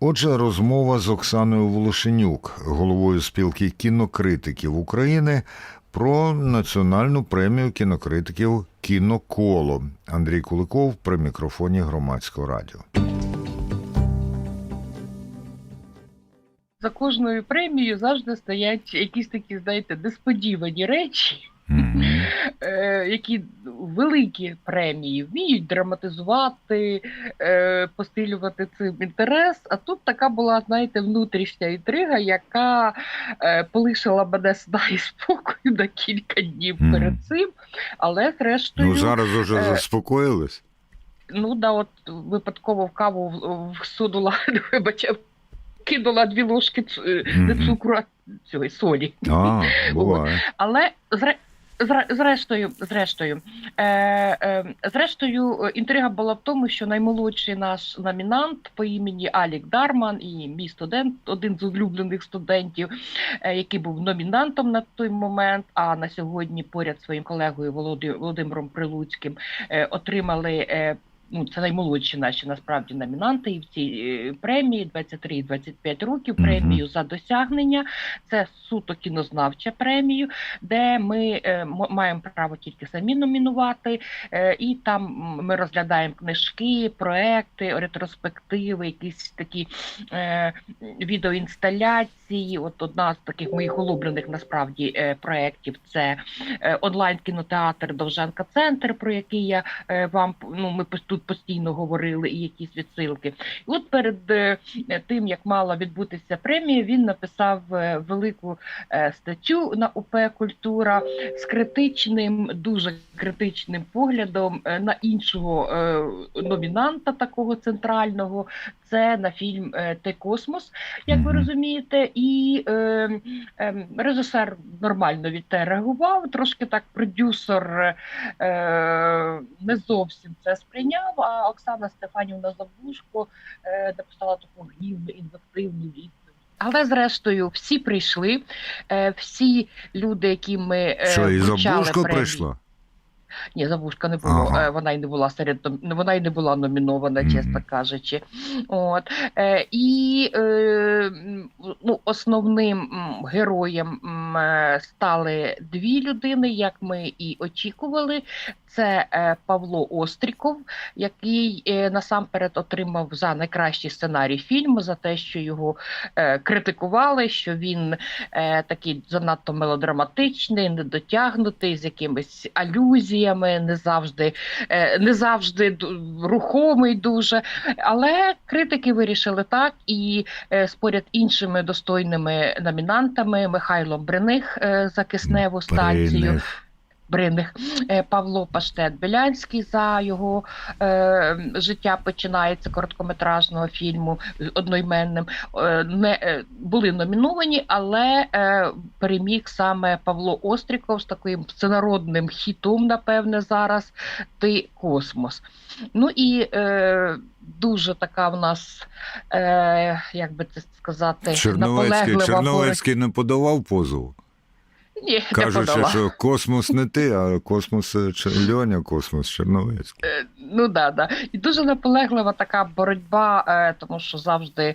Отже, розмова з Оксаною Волошенюк, головою спілки кінокритиків України, про національну премію кінокритиків Кіноколо. Андрій Куликов при мікрофоні громадського радіо. За кожною премією завжди стоять якісь такі, знаєте, несподівані речі, Мгм. Е, які великі премії вміють драматизувати, е, посилювати цим інтерес. А тут така була, знаєте, внутрішня інтрига, яка е, полишила мене сна і спокою на кілька днів Мгм. перед цим. Але зрештою, Ну зараз уже е, заспокоїлись. ну да, от випадково в каву всунула, вибачте, кинула дві ложки не цукру, а цього солі. А, буває. Але зрештою, зрештою, е, е, зрештою, інтрига була в тому, що наймолодший наш номінант по імені Алік Дарман і мій студент, один з улюблених студентів, е, який був номінантом на той момент, а на сьогодні поряд своїм колегою Володимиром Прилуцьким отримали. Ну, це наймолодші наші насправді номінанти і в цій е, премії 23 і 25 років. Премію за досягнення. Це суто кінознавча премію, де ми е, м- маємо право тільки самі номінувати, е, і там ми розглядаємо книжки, проекти, ретроспективи, якісь такі е, відеоінсталяції. От одна з таких моїх улюблених насправді е, проєктів це е, онлайн-кінотеатр Довжанка Центр, про який я е, вам ну ми пос- тут постійно говорили, і якісь відсилки. І от перед е, тим як мала відбутися премія, він написав е, велику е, статтю на УП Культура з критичним, дуже критичним поглядом на іншого номінанта такого центрального. Це на фільм е, Те Космос, як ви розумієте, і е, е, режисер нормально відреагував. Трошки так продюсер е, не зовсім це сприйняв. А Оксана Стефанівна Забушко е, написала таку гнівну інвективну відповідь. Але зрештою всі прийшли, е, всі люди, які ми е, Що, і Забушко прийшла? Ні, забушка не було. Ага. Е, Вона й не була серед вона й не була номінована, чесно кажучи. От е, і е, ну, основним героєм стали дві людини, як ми і очікували. Це Павло Остріков, який насамперед отримав за найкращий сценарій фільму, за те, що його критикували, що він такий занадто мелодраматичний, недотягнутий, з якимись алюзіями, не завжди, е, не завжди рухомий дуже. Але критики вирішили так, і е, споряд іншими достойними номінантами Михайло Брених е, за кисневу станцію. Бриних. Бриних Е, Павло Паштет Белянський за його е, життя починається короткометражного фільму одноіменним. Е, не е, були номіновані, але е, переміг саме Павло Остріков з таким всенародним хітом, напевне, зараз Ти космос. Ну і е, дуже така в нас, е, як би це сказати, Черновецький, Черновецький не подавав позов. Ні, не що космос не ти, а космос е, Льоня, космос Черновецький. Е, Ну да, да. І дуже наполеглива така боротьба, е, тому що завжди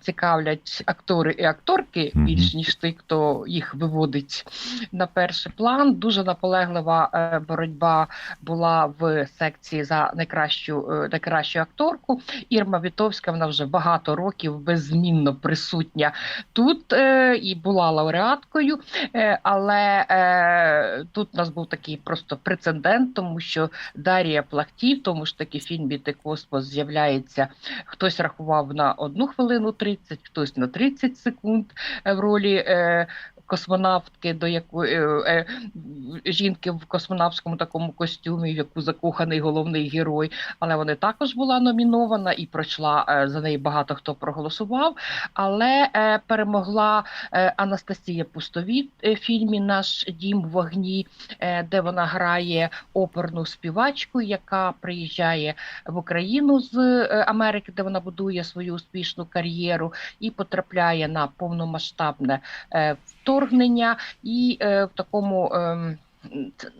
цікавлять актори і акторки більш ніж ти, хто їх виводить на перший план. Дуже наполеглива боротьба була в секції за найкращу найкращу акторку. Ірма Вітовська вона вже багато років беззмінно присутня тут і була лауреаткою. Але е, тут у нас був такий просто прецедент, тому що Дар'я Плахтів, тому ж таки фільмі «Ти космос з'являється. Хтось рахував на одну хвилину 30, хтось на 30 секунд е, в ролі. Е, Космонавтки, до якої е, е, жінки в космонавтському такому костюмі, в яку закоханий головний герой, але вона також була номінована і пройшла е, за неї багато хто проголосував. Але е, перемогла е, Анастасія Пустовіт в фільмі Наш дім в вогні, де вона грає оперну співачку, яка приїжджає в Україну з Америки, де вона будує свою успішну кар'єру, і потрапляє на повномасштабне вторгнення, і е, в такому. ем,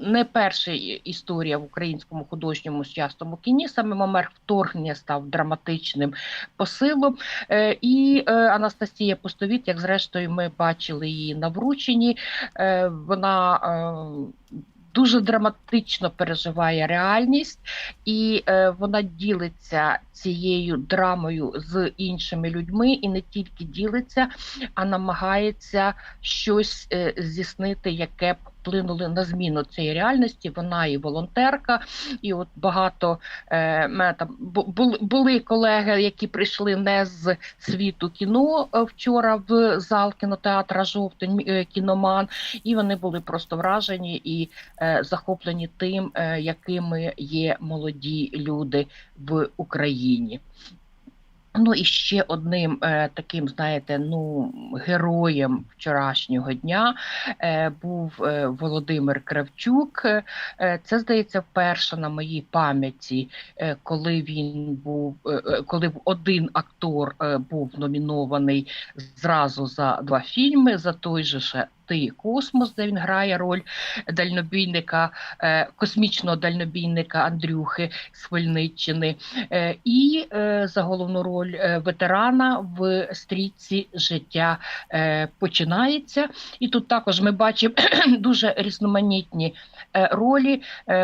не перша історія в українському художньому сучасному кіні. Саме момент вторгнення став драматичним посилом. Е, І е, Анастасія Пустовіт, як зрештою, ми бачили її на врученні. Вона е, дуже драматично переживає реальність, і е, вона ділиться цією драмою з іншими людьми, і не тільки ділиться, а намагається щось е, здійснити, яке б вплинули на зміну цієї реальності. Вона і волонтерка, і от багато е, там були колеги, які прийшли не з світу кіно е, вчора в зал кінотеатра Жовтень е, кіноман, і вони були просто вражені і е, захоплені тим, е, якими є молоді люди в Україні. Ну і ще одним е, таким, знаєте, ну героєм вчорашнього дня е, був е, Володимир Кравчук. Е, це здається вперше на моїй пам'яті, е, коли він був, е, е, коли один актор е, був номінований зразу за два фільми за той же ще Ти космос, де він грає роль дальнобійника, е, космічного дальнобійника Андрюхи з Хмельниччини, е, і е, за головну роль ветерана в стрічці життя починається. І тут також ми бачимо дуже різноманітні ролі.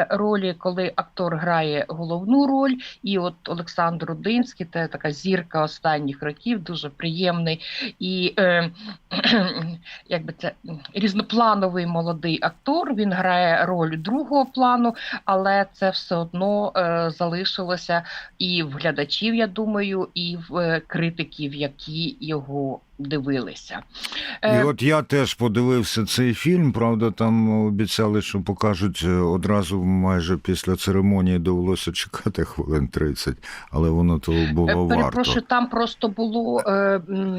Ролі, коли актор грає головну роль, і от Олександр Рудинський, це така зірка останніх років, дуже приємний і е, якби це різноплановий молодий актор. Він грає роль другого плану, але це все одно е, залишилося і в глядачів, я думаю, і в е, критиків, які його дивилися. І Е, от я теж подивився цей фільм. Правда, там обіцяли, що покажуть е, одразу майже після церемонії довелося чекати хвилин 30, але воно того було е, варто. Перепрошую, там просто було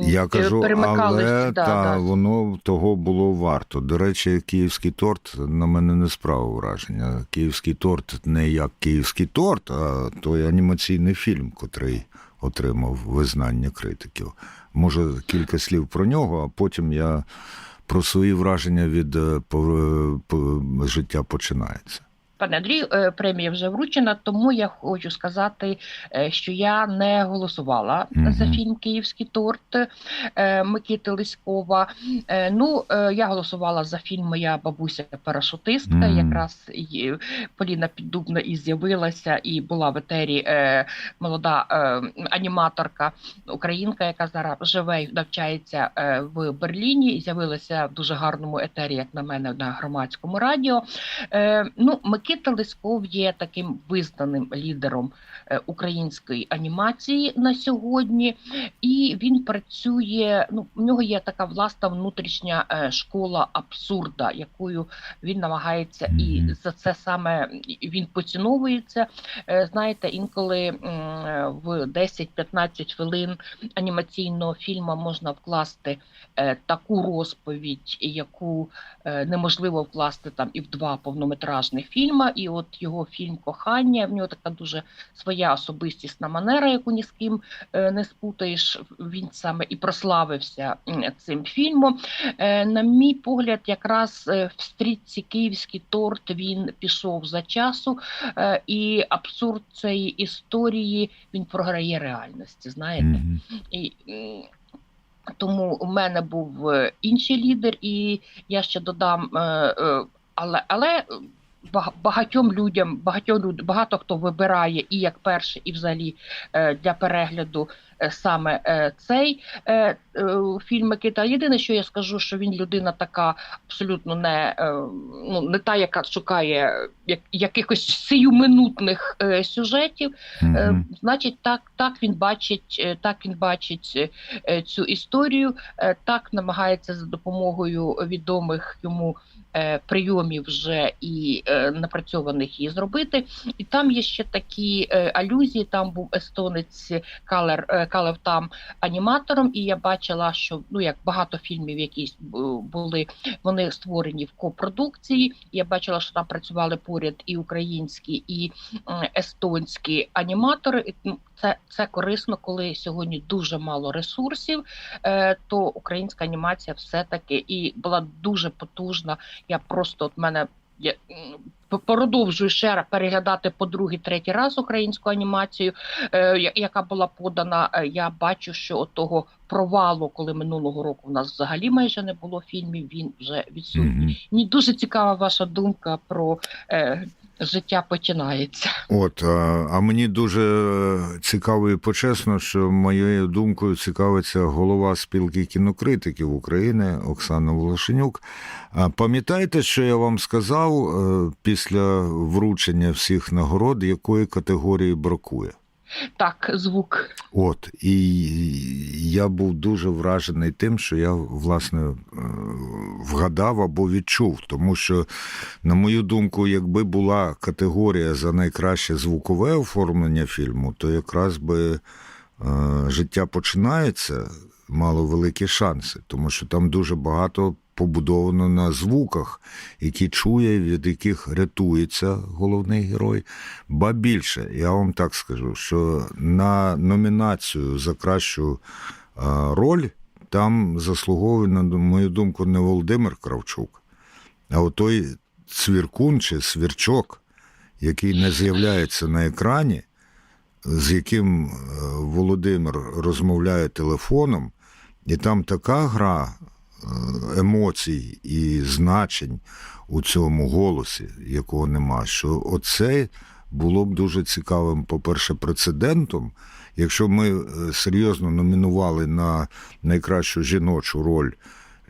Я кажу, перемикались. але да, та, да. воно того було варто. До речі, київський торт на мене не справив враження. Київський торт не як київський торт, а той анімаційний фільм, котрий отримав визнання критиків. Може, кілька слів про нього, а потім я про свої враження від е, по- життя починається. Пане Андрію, е, премія вже вручена, тому я хочу сказати, е, що я не голосувала Мгм. за фільм Київський торт е, Микити Лиськова. Ну, я голосувала за фільм Моя бабуся парашутистка. Мгм. Якраз Поліна Піддубна і з'явилася, і була в етері молода аніматорка українка, яка зараз живе і навчається в Берліні. І з'явилася в дуже гарному етері, як на мене, на громадському радіо. Ну, Микита Лисков є таким визнаним лідером е, української анімації на сьогодні, і він працює. Ну, в нього є така власна внутрішня е, школа абсурда, якою він намагається, і за це саме він поціновується. Е, знаєте, інколи в 10-15 хвилин анімаційного фільму можна вкласти таку розповідь, яку неможливо вкласти там і в два повнометражних фільми. І от його фільм Кохання в нього така дуже своя особистісна манера, яку ні з ким е, не спутаєш. Він саме і прославився цим фільмом. Е, На мій погляд, якраз е, в стрітці Київський торт він пішов за часу, і абсурд цієї історії він програє реальності. Знаєте, і, тому у мене був інший лідер, і я ще додам, але, але багатьом людям, багатьом люд, багато хто вибирає і як перше, і взагалі е, для перегляду саме е, цей е, е, фільм Микита. Єдине, що я скажу, що він людина така абсолютно не, е, ну, не та, яка шукає як, якихось сиюминутних е, сюжетів. Е, Мгм. Значить, так, так він бачить, е, так він бачить е, е, цю історію, е, так намагається за допомогою відомих йому е, прийомів вже і е, напрацьованих її зробити. І там є ще такі е, алюзії. Там був естонець Калер е, там аніматором, і я бачила, що ну як багато фільмів, якісь були вони створені в копродукції. Я бачила, що там працювали поряд і українські, і естонські аніматори. Ну, Це, це корисно, коли сьогодні дуже мало ресурсів, е, то українська анімація все-таки і була дуже потужна. Я просто от мене я продовжую ще раз переглядати по другий, третій раз українську анімацію, е, яка була подана. е, Я бачу, що от того провалу, коли минулого року в нас взагалі майже не було фільмів, він вже відсутній. Мені дуже цікава ваша думка про е, життя починається. От, а, мені дуже цікаво і почесно, що моєю думкою цікавиться голова спілки кінокритиків України Оксана Волошенюк. А пам'ятаєте, що я вам сказав е, після вручення всіх нагород, якої категорії бракує? Так, звук. От, і я був дуже вражений тим, що я власне е, вгадав або відчув. Тому що, на мою думку, якби була категорія за найкраще звукове оформлення фільму, то якраз би е, життя починається, мало великі шанси, тому що там дуже багато побудовано на звуках, які чує, від яких рятується головний герой. Ба більше, я вам так скажу, що на номінацію за кращу роль там заслуговує, на мою думку, не Володимир Кравчук, а отой цвіркун чи свірчок, який не з'являється на екрані, з яким е, Володимир розмовляє телефоном, і там така гра емоцій і значень у цьому голосі, якого нема, що оце було б дуже цікавим, по-перше, прецедентом. Якщо ми е, серйозно номінували на найкращу жіночу роль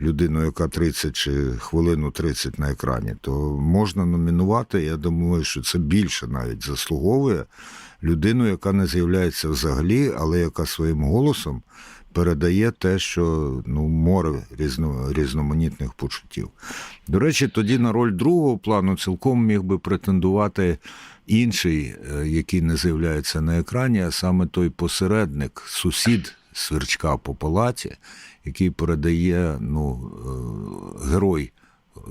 людину, яка 30 чи хвилину 30 на екрані, то можна номінувати. Я думаю, що це більше навіть заслуговує людину, яка не з'являється взагалі, але яка своїм голосом передає те, що ну, море різно, різноманітних почуттів. До речі, тоді на роль другого плану цілком міг би претендувати інший, е, який не з'являється на екрані, а саме той посередник, сусід сверчка по палаті, який передає ну, е, герой.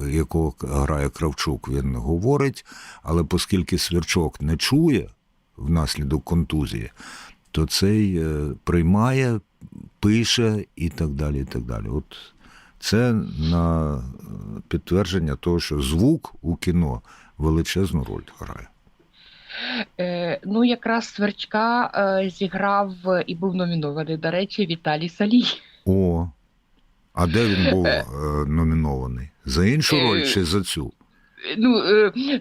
Якого грає Кравчук, він говорить, але оскільки Свірчок не чує внаслідок контузії, то цей е, приймає, пише і так далі. і так далі. От це на е, підтвердження того, що звук у кіно величезну роль грає. Е, ну, якраз Сверчка зіграв і був номінований, до речі, Віталій Салій. О, а де він був номінований? За іншу роль чи за цю? Ну,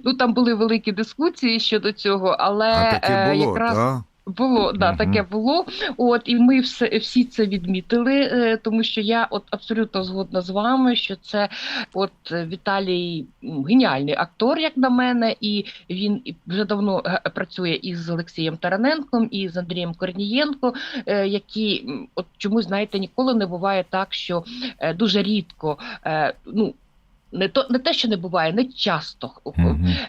ну там були великі дискусії щодо цього, але А таке було, якраз так? Було да, таке було. От і ми все всі це відмітили, е, тому що я от абсолютно згодна з вами, що це от Віталій геніальний актор, як на мене, і він вже давно е, працює із Олексієм Тараненком і з Андрієм Корнієнко, е, які от чомусь знаєте, ніколи не буває так, що дуже рідко. Ну не то не те, що не буває, не часто.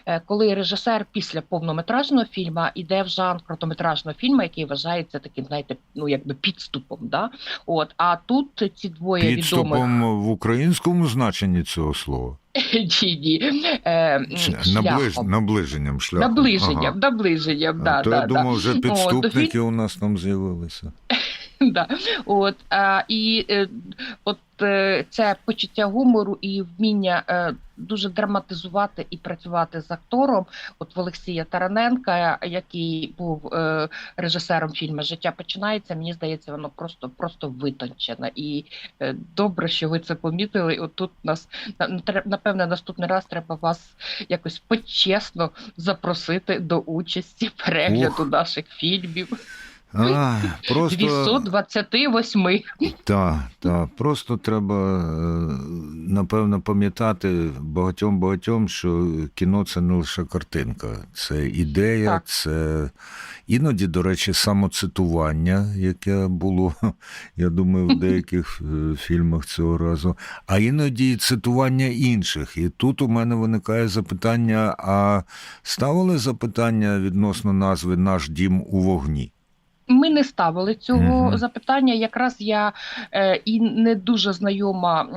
Е, коли режисер після повнометражного фільму йде в жанр короткометражного фільму, який вважається таким, знаєте, ну якби підступом. Да? От, а тут ці двоє відомих Підступом в українському значенні цього слова. ні, ні, е, шляхом. наближ... наближенням шляху. Наближенням, Ага. наближенням, А да, то я да. думав, вже О, то підступники у нас там з'явилися. Да. От, а, і е, от е, це почуття гумору і вміння е, дуже драматизувати і працювати з актором. От в Олексія Тараненка, який був е, режисером фільму Життя починається. Мені здається, воно просто просто витончене. І е, добре, що ви це помітили. От тут нас напевне наступний раз треба вас якось почесно запросити до участі перегляду Ух. наших фільмів. А, просто... 228. Так, так. Просто треба, е, напевно, пам'ятати багатьом багатьом, що кіно це не лише картинка, це ідея, Так. це іноді, до речі, самоцитування, яке було, я думаю, в деяких е, фільмах цього разу, а іноді і цитування інших. І тут у мене виникає запитання: а ставили запитання відносно назви Наш дім у вогні? Ми не ставили цього Мгм. запитання. Якраз я е, і не дуже знайома.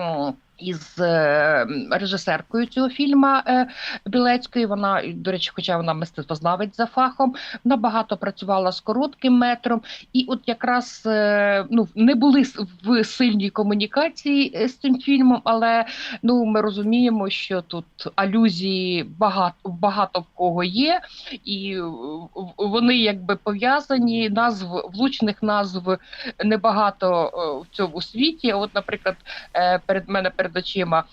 Із е, режисеркою цього фільму е, Білецькою. Вона, до речі, хоча вона мистецтвознавець за фахом, вона багато працювала з коротким метром, і от якраз е, ну не були в сильній комунікації з цим фільмом, але ну ми розуміємо, що тут алюзії багато багато в кого є, і вони якби пов'язані. Назв влучних назв небагато в цьому світі. От, наприклад, перед мене перед очима.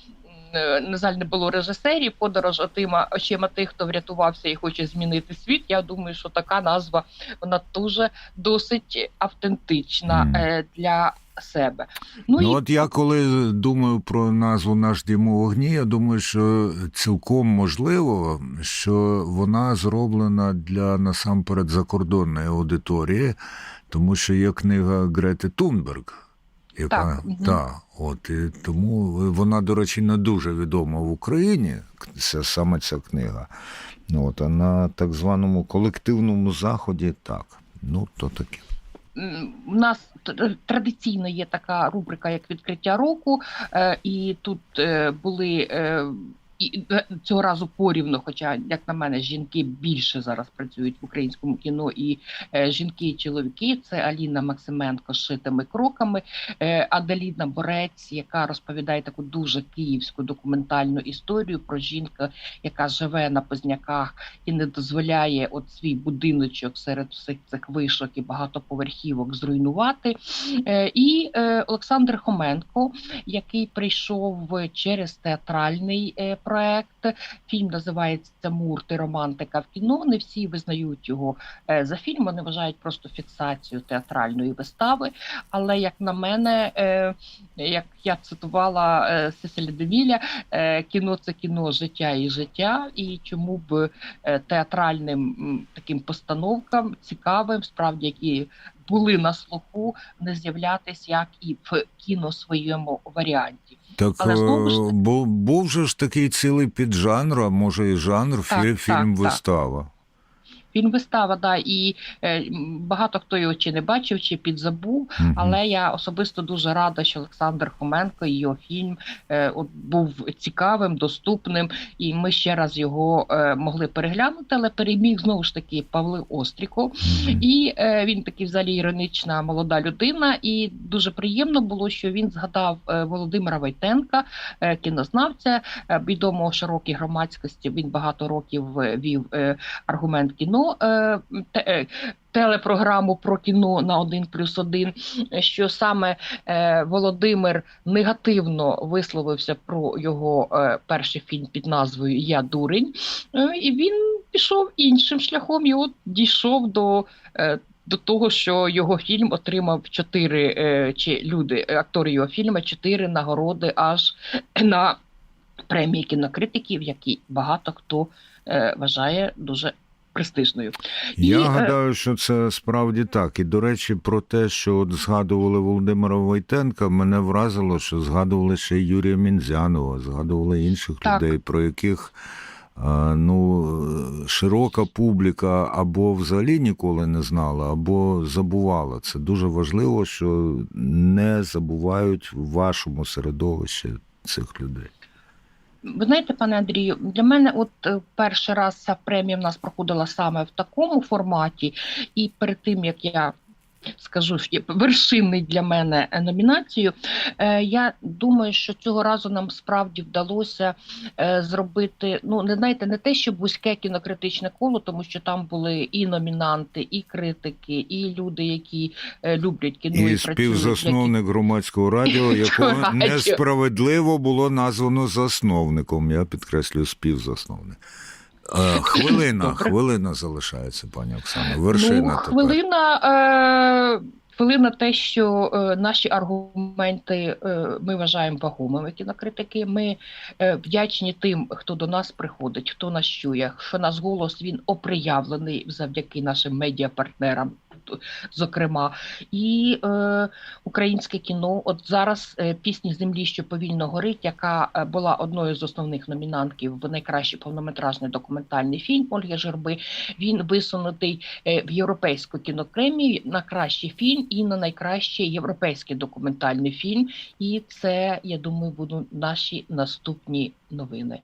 м, На жаль, не було режисерів, подорож отима очима тих, хто врятувався і хоче змінити світ. Я думаю, що така назва вона дуже досить автентична е, для себе. Ну, Ну, і от я коли думаю про назву Наш дім у вогні, я думаю, що цілком можливо, що вона зроблена для насамперед закордонної аудиторії, тому що є книга Грети Тунберг. Яка Так, та, от і тому вона, до речі, не дуже відома в Україні. Це саме ця книга. Ну, От, а на так званому колективному заході так. Ну, то таке. У нас традиційно є така рубрика, як відкриття року, е, і тут е, були. І е, цього разу порівну, хоча, як на мене, жінки більше зараз працюють в українському кіно, і е, жінки і чоловіки це Аліна Максименко з шитими кроками, е, Аделіна Борець, яка розповідає таку дуже київську документальну історію про жінку, яка живе на позняках і не дозволяє от свій будиночок серед всіх цих вишок і багатоповерхівок зруйнувати. Е, І е, Олександр Хоменко, який прийшов через театральний е, проект. Фільм називається Мурти романтика в кіно. Не всі визнають його е, за фільм. Вони вважають просто фіксацію театральної вистави. Але як на мене, е, як я цитувала е, Сеселя Деміля, е, кіно це кіно життя і життя, і чому б театральним таким постановкам цікавим, справді які були на слуху, не з'являтись як і в кіно своєму варіанті. Так Але знову ж е, таки- був же ж такий цілий піджанр, а може і жанр, так, фільм так. вистава. Фільм вистава, да, і е, багато хто його чи не бачив, чи підзабув. Мгм. Але я особисто дуже рада, що Олександр Хоменко і його фільм е, от був цікавим, доступним, і ми ще раз його е, могли переглянути. Але переміг знову ж таки Павло Остріков. Мгм. І е, він такий взагалі іронічна молода людина. І дуже приємно було, що він згадав е, Володимира Войтенка, е, кінознавця, е, відомого широкій громадськості. Він багато років вів е, аргумент кіно. Е, е, Телепрограму про кіно на 1 плюс 1, що саме е, Володимир негативно висловився про його перший фільм під назвою Я дурень, і він пішов іншим шляхом. І от дійшов до, до того, що його фільм отримав чотири чи люди, актори його фільму, чотири нагороди аж на премії кінокритиків, які багато хто вважає дуже престижною. Я І, е, гадаю, що це справді так. І до речі, про те, що от згадували Володимира Войтенка, мене вразило, що згадували ще Юрія Мінзянова, згадували інших Так. людей, про яких ну, широка публіка або взагалі ніколи не знала, або забувала. Це дуже важливо, що не забувають в вашому середовищі цих людей. Ви знаєте, пане Андрію, для мене, от е, перший раз ця премія в нас проходила саме в такому форматі, і перед тим як я скажу вершинний для мене е, номінацію, е, я думаю, що цього разу нам справді вдалося е, зробити. Ну, не знаєте, не те, що вузьке кінокритичне коло, тому що там були і номінанти, і критики, і люди, які люблять кіно І і працюють, які співзасновник громадського радіо, якого несправедливо було названо засновником. Я підкреслюю співзасновник. Е, Хвилина, хвилина залишається, пані Оксано. Вершина ну, тепер. хвилина. Е... Хвилина те, що е, наші аргументи е, ми вважаємо вагомими кінокритики. Ми е, вдячні тим, хто до нас приходить, хто нас чує, що наш голос він оприявлений завдяки нашим медіапартнерам зокрема, і е, українське кіно. От зараз е, пісні землі, що повільно горить, яка е, була одною з основних номінантків в найкращий повнометражний документальний фільм Ольги Жерби. Він висунутий е, в європейську кінопремію на кращий фільм і на найкращий європейський документальний фільм. І це, я думаю, будуть наші наступні новини.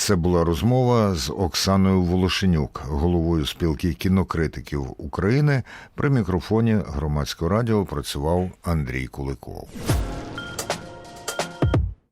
Це була розмова з Оксаною Волошенюк, головою спілки кінокритиків України. При мікрофоні громадського радіо працював Андрій Куликов.